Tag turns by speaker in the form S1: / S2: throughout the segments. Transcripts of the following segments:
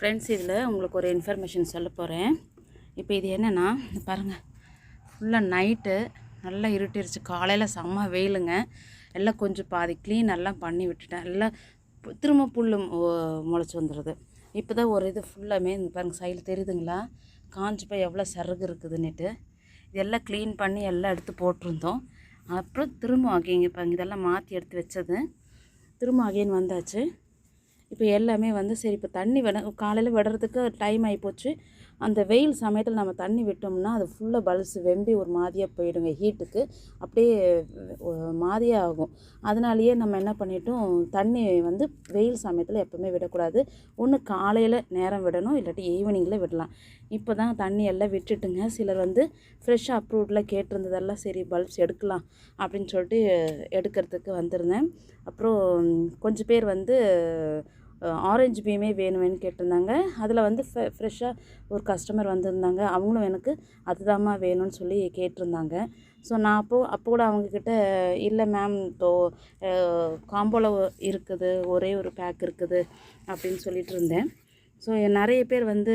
S1: Friends இதில் உங்களுக்கு ஒரு இன்ஃபர்மேஷன் சொல்ல போகிறேன் இப்போ இது என்னென்னா பாருங்கள் ஃபுல்லாக நைட்டு நல்லா இருட்டிருச்சு. காலையில் செம்ம வெயிலுங்க. எல்லாம் கொஞ்சம் பாதி க்ளீன் எல்லாம் பண்ணி விட்டுட்டேன். எல்லாம் திரும்ப புல் முளைச்சி வந்துடுது இப்போ தான் ஒரு இது ஃபுல்லாமே பாருங்கள் சைடில் தெரியுதுங்களா? காஞ்சி போய் எவ்வளோ சருகு இருக்குதுன்னுட்டு. இதெல்லாம் க்ளீன் பண்ணி எல்லாம் எடுத்து போட்டிருந்தோம். அப்புறம் திரும்ப அகைங்க இப்போ இதெல்லாம் மாற்றி எடுத்து வச்சது. திரும்ப அகைன் வந்தாச்சு. இப்போ எல்லாமே வந்து சரி இப்போ தண்ணி விட காலையில் விடுறதுக்கு டைம் ஆகிப்போச்சு அந்த வெயில் சமயத்தில் நம்ம தண்ணி விட்டோம்னா அது ஃபுல்லாக பல்ஸ் வெம்பி ஒரு மாதிரியாக போயிடுங்க ஹீட்டுக்கு அப்படியே மாதிரியாக ஆகும். அதனாலேயே நம்ம என்ன பண்ணிட்டோம் தண்ணி வந்து வெயில் சமயத்தில் எப்போவுமே விடக்கூடாது. ஒன்று காலையில் நேரம் விடணும் இல்லாட்டி ஈவினிங்கில் விடலாம். இப்போ தான் தண்ணி எல்லாம் விட்டுட்டுங்க. சிலர் வந்து ஃப்ரெஷ்ஷாக அப்ரூவ்டில் கேட்டிருந்ததெல்லாம் சரி பல்ப்ஸ் எடுக்கலாம் அப்படின்னு சொல்லிட்டு எடுக்கிறதுக்கு வந்திருந்தேன். அப்புறம் கொஞ்சம் பேர் வந்து ஆரஞ்சு பீமே வேணும் வேணும்னு கேட்டிருந்தாங்க. அதில் வந்து ஃப்ரெ ஃப்ரெஷ்ஷாக ஒரு கஸ்டமர் வந்திருந்தாங்க. அவங்களும் எனக்கு அதுதாம்மா வேணும்னு சொல்லி கேட்டிருந்தாங்க. ஸோ நான் அப்போது அப்போ கூட அவங்கக்கிட்ட இல்லை மேம் இப்போ காம்போவில் இருக்குது. ஒரே ஒரு பேக் இருக்குது. அப்படின்னு சொல்லிட்டு இருந்தேன். ஸோ நிறைய பேர் வந்து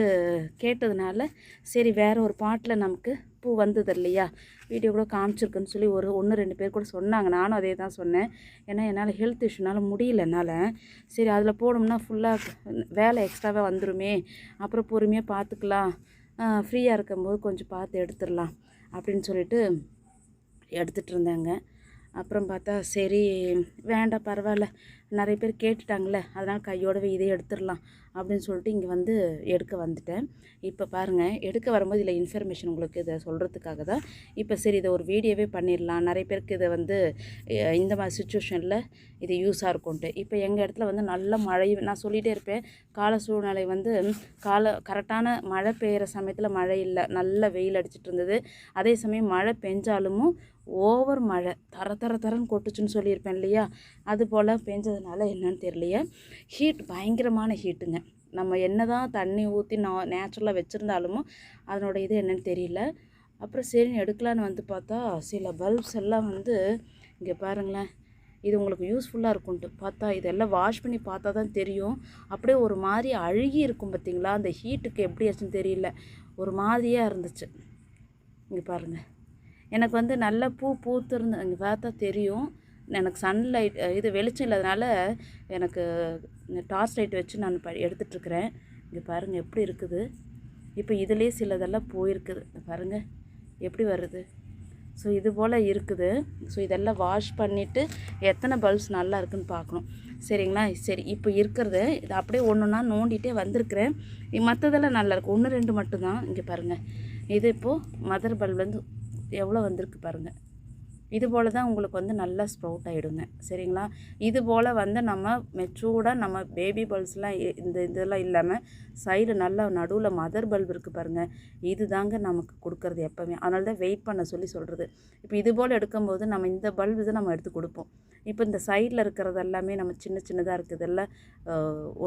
S1: கேட்டதுனால சரி வேறு ஒரு பாட்டில் நமக்கு பூ வந்தது இல்லையா வீடியோ கூட காமிச்சிருக்குன்னு சொல்லி ஒரு ஒன்று ரெண்டு பேர் கூட சொன்னாங்க. நானும் அதே தான் சொன்னேன். ஏன்னா என்னால் ஹெல்த் இஷ்யூனால முடியல என்னால். சரி அதில் போனோம்னா ஃபுல்லாக வேலை எக்ஸ்ட்ராவாக வந்துருமே. அப்புறம் பொறுமையாக பார்த்துக்கலாம் ஃப்ரீயாக இருக்கும்போது கொஞ்சம் பார்த்து எடுத்துடலாம் அப்படின்னு சொல்லிட்டு எடுத்துகிட்டு இருந்தேங்க. அப்புறம் பார்த்தா சரி வேண்டாம் பரவாயில்ல. நிறைய பேர் கேட்டுட்டாங்களே அதனால் கையோடவே இதை எடுத்துடலாம் அப்படின்னு சொல்லிட்டு இங்கே வந்து எடுக்க வந்துட்டேன். இப்போ பாருங்கள் எடுக்க வரும்போது இதில் இன்ஃபர்மேஷன் உங்களுக்கு இதை சொல்கிறதுக்காக தான். இப்போ சரி இதை ஒரு வீடியோவே பண்ணிடலாம். நிறைய பேருக்கு இதை வந்து இந்த மாதிரி சுச்சுவேஷனில் இது யூஸாக இருக்கும்ன்ட்டு. இப்போ எங்கள் இடத்துல வந்து நல்ல மழை நான் சொல்லிகிட்டே இருப்பேன் கால சூழ்நிலை வந்து கால கரெக்டான மழை பெய்கிற சமயத்தில் மழை இல்லை. நல்ல வெயில் அடிச்சிட்டு இருந்தது. அதே சமயம் மழை பெஞ்சாலும் ஓவர் மழை தர தர தரன்னு கொட்டுச்சுன்னு சொல்லியிருப்பேன் இல்லையா? அது போல் இருக்கிறதுனால என்னன்னு தெரியலையே. ஹீட் பயங்கரமான ஹீட்டுங்க நம்ம என்ன தான் தண்ணி ஊற்றி நான் நேச்சுரலாக வச்சுருந்தாலும் அதனோட இது என்னன்னு தெரியல. அப்புறம் சரின்னு எடுக்கலான்னு வந்து பார்த்தா சில பல்ப்ஸ் எல்லாம் வந்து இங்கே பாருங்களேன் இது உங்களுக்கு யூஸ்ஃபுல்லாக இருக்கும்ட்டு பார்த்தா இதெல்லாம் வாஷ் பண்ணி பார்த்தா தான் தெரியும். அப்படியே ஒரு மாதிரி அழுகி இருக்கும் பார்த்தீங்களா? அந்த ஹீட்டுக்கு எப்படி ஆச்சுன்னு தெரியல. ஒரு மாதிரியாக இருந்துச்சு. இங்கே பாருங்கள் எனக்கு வந்து நல்ல பூ பூத்துருந்து இங்கே பார்த்தா தெரியும். எனக்கு சன்லைட் இது வெளிச்சம் இல்லாதனால எனக்கு டார்ச் லைட் வச்சு நான் ப எடுத்துகிட்ருக்குறேன் இங்கே பாருங்கள் எப்படி இருக்குது? இப்போ இதுலேயே சிலதெல்லாம் போயிருக்குது பாருங்கள் எப்படி வருது? ஸோ இது போல் இருக்குது. ஸோ இதெல்லாம் வாஷ் பண்ணிவிட்டு எத்தனை பல்ப்ஸ் நல்லா இருக்குன்னு பார்க்கணும் சரிங்களா? சரி இப்போ இருக்கிறது இது அப்படியே ஒன்று ஒன்றா நோண்டிகிட்டே வந்திருக்கிறேன் மற்றதெல்லாம் நல்லாயிருக்கு ஒன்று ரெண்டு மட்டும்தான். இங்கே பாருங்கள் இது இப்போது மதர் பல்ப்லேருந்து எவ்வளோ வந்திருக்கு பாருங்கள் இது போல் தான் உங்களுக்கு வந்து நல்லா ஸ்ப்ரவுட் ஆகிடுங்க சரிங்களா? இது போல் வந்து நம்ம மெச்சூர்டாக நம்ம பேபி பல்ப்ஸ்லாம் இந்த இதெல்லாம் இல்லாமல் சைடு நல்லா நடுவில் மதர் பல்ப் இருக்குது பாருங்கள் இது தாங்க நமக்கு கொடுக்கறது எப்போவுமே. அதனால தான் வெயிட் பண்ண சொல்லி சொல்கிறது இப்போ இது போல் எடுக்கும்போது நம்ம இந்த பல்ப் இதை நம்ம எடுத்து கொடுப்போம். இப்போ இந்த சைடில் இருக்கிறது எல்லாமே நம்ம சின்ன சின்னதாக இருக்குது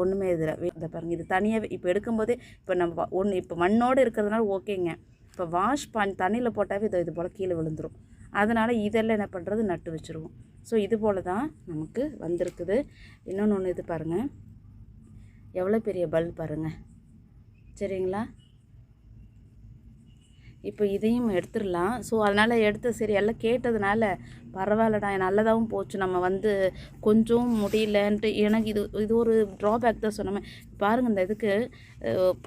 S1: ஒன்றுமே இதில் இதை பாருங்கள் இது தனியாகவே இப்போ எடுக்கும்போதே இப்போ நம்ம ஒன்று இப்போ மண்ணோடு இருக்கிறதுனால ஓகேங்க. இப்போ வாஷ் பண்ணி தண்ணியில் போட்டாவே இது இது போல் கீழே விழுந்துடும் அதனால் இதெல்லாம் என்ன பண்ணுறது நட்டு வச்சுருவோம். ஸோ இது போல் தான் நமக்கு வந்திருக்குது. இன்னொன்று ஒன்று இது பாருங்கள் எவ்வளோ பெரிய பல்ப் பாருங்கள் சரிங்களா? இப்போ இதையும் எடுத்துடலாம். ஸோ அதனால் எடுத்து சரி எல்லாம் கேட்டதுனால பரவாயில்லடா நல்லதாகவும் போச்சு. நம்ம வந்து கொஞ்சம் முடியலன்ட்டு எனக்கு இது இது ஒரு ட்ராபேக் தான் சொன்னோமே பாருங்கள் இந்த இதுக்கு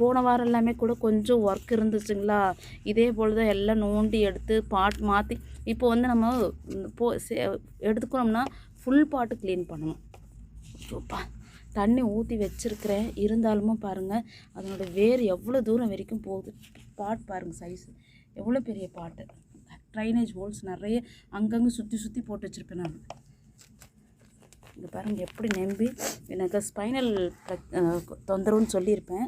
S1: போன வாரம் எல்லாமே கூட கொஞ்சம் ஒர்க் இருந்துச்சுங்களா? இதே போல் தான் எல்லாம் நோண்டி எடுத்து பாட் மாற்றி இப்போ வந்து நம்ம போ எடுத்துக்கணும்னா எடுத்துக்கிறோம்னா ஃபுல் பாட்டு க்ளீன் பண்ணணும். சூப்பா தண்ணி ஊற்றி வச்சுருக்கிறேன். இருந்தாலும் பாருங்கள் அதனோட வேர் எவ்வளோ தூரம் வரைக்கும் போகுது. பாட் பாருங்கள் சைஸ் எவ்வளோ பெரிய பாட்டு ட்ரைனேஜ் ஹோல்ஸ் நிறைய அங்கங்கே சுற்றி சுற்றி போட்டு வச்சுருப்பேன் நான். இங்கே பாருங்கள் எப்படி நம்பி எனக்கு ஸ்பைனல் தொந்தரவுன்னு சொல்லியிருப்பேன்.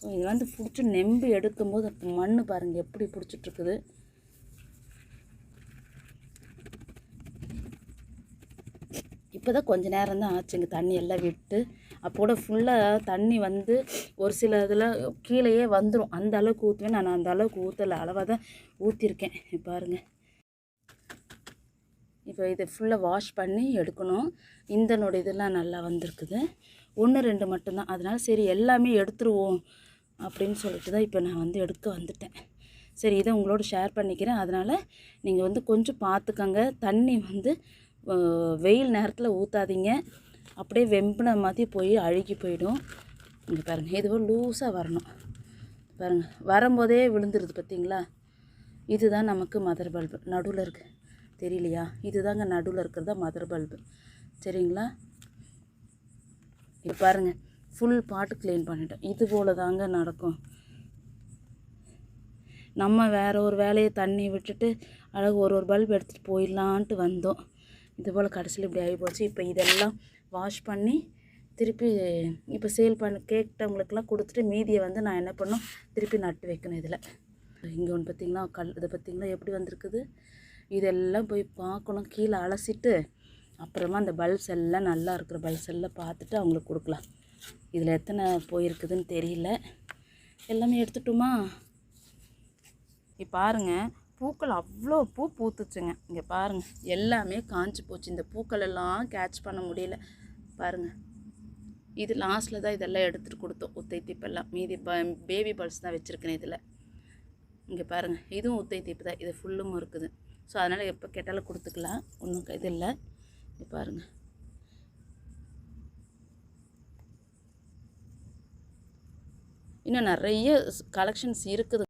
S1: ஸோ இது வந்து பிடிச்சி நெம்பு எடுக்கும்போது மண் பாருங்கள் எப்படி பிடிச்சிட்ருக்குது இப்போ தான் கொஞ்ச நேரம் தான் ஆச்சுங்க. தண்ணி எல்லாம் விட்டு அப்போட ஃபுல்லாக தண்ணி வந்து ஒரு சில இதில் கீழேயே வந்துடும் அந்த அளவுக்கு ஊற்றுவேன் நான் அந்த அளவுக்கு ஊற்றலை அளவாக தான் ஊற்றிருக்கேன் பாருங்கள் இப்போ இதை ஃபுல்லாக வாஷ் பண்ணி எடுக்கணும். இந்தனோட இதெல்லாம் நல்லா வந்திருக்குது. ஒன்று ரெண்டு மட்டும்தான். அதனால் சரி எல்லாமே எடுத்துருவோம் அப்படின்னு சொல்லிட்டு தான் இப்போ நான் வந்து எடுக்க வந்துட்டேன். சரி இதை உங்களோட ஷேர் பண்ணிக்கிறேன். அதனால் நீங்கள் வந்து கொஞ்சம் பார்த்துக்கங்க. தண்ணி வந்து வெயில் நேரத்தில் ஊற்றாதீங்க அப்படியே வெம்பின மாதிரி போய் அழுகி போயிடும். இங்கே பாருங்கள் இதுவும் லூஸாக வரணும். பாருங்கள் வரும்போதே விழுந்துருது பார்த்தீங்களா இதுதான் நமக்கு மதர் பல்பு. நடுவில் இருக்கு. தெரியலையா? இதுதாங்க நடுவில் இருக்கிறது தான் மதர் பல்பு. சரிங்களா? இப்போ பாருங்கள் ஃபுல் பாட்டு க்ளீன் பண்ணிட்டோம். இது போல தாங்க நடக்கும். நம்ம வேறு ஒரு வேலையை தண்ணி விட்டுட்டு அழகு ஒரு ஒரு பல்ப் எடுத்துகிட்டு போயிடலான்ட்டு வந்தோம். இது போல் கடைசியில் இப்படி ஆகி போச்சு இப்போ இதெல்லாம் வாஷ் பண்ணி திருப்பி இப்போ சேல் பண்ண கேட்டவங்களுக்கெல்லாம் கொடுத்துட்டு மீதியை வந்து நான் என்ன பண்ணோம் திருப்பி நட்டு வைக்கணும் இதில். இங்கே ஒன்று பார்த்திங்களா கல் இதை பார்த்தீங்களா எப்படி வந்திருக்குது? இதெல்லாம் போய் பார்க்கணும். கீழே அலசிட்டு அப்புறமா அந்த பல்ப்ஸ் எல்லாம் நல்லா இருக்கிற பல்ப்ஸ் எல்லாம் பார்த்துட்டு அவங்களுக்கு கொடுக்கலாம். இதில் எத்தனை போயிருக்குதுன்னு தெரியல. எல்லாமே எடுத்துட்டோமா? இப்போ பாருங்கள் பூக்கள் அவ்வளோ பூ பூத்துச்சுங்க. இங்கே பாருங்கள் எல்லாமே காஞ்சு போச்சு. இந்த பூக்கள் எல்லாம் கேட்ச் பண்ண முடியல. பாருங்க இது லாஸ்ட்டில் தான் இதெல்லாம் எடுத்துகிட்டு கொடுத்தோம். உத்தை தீப்பெல்லாம். மீதி ப பேபி பல்ஸ் தான் வச்சுருக்கேன் இதில். இங்கே பாருங்கள் இதுவும் உத்தை தீப்பு தான். இது ஃபுல்லும் இருக்குது. ஸோ அதனால் எப்போ கேட்டாலும் கொடுத்துக்கலாம். ஒன்றும் இது இல்லை. இது பாருங்கள் இன்னும் நிறைய கலெக்ஷன்ஸ் இருக்குது.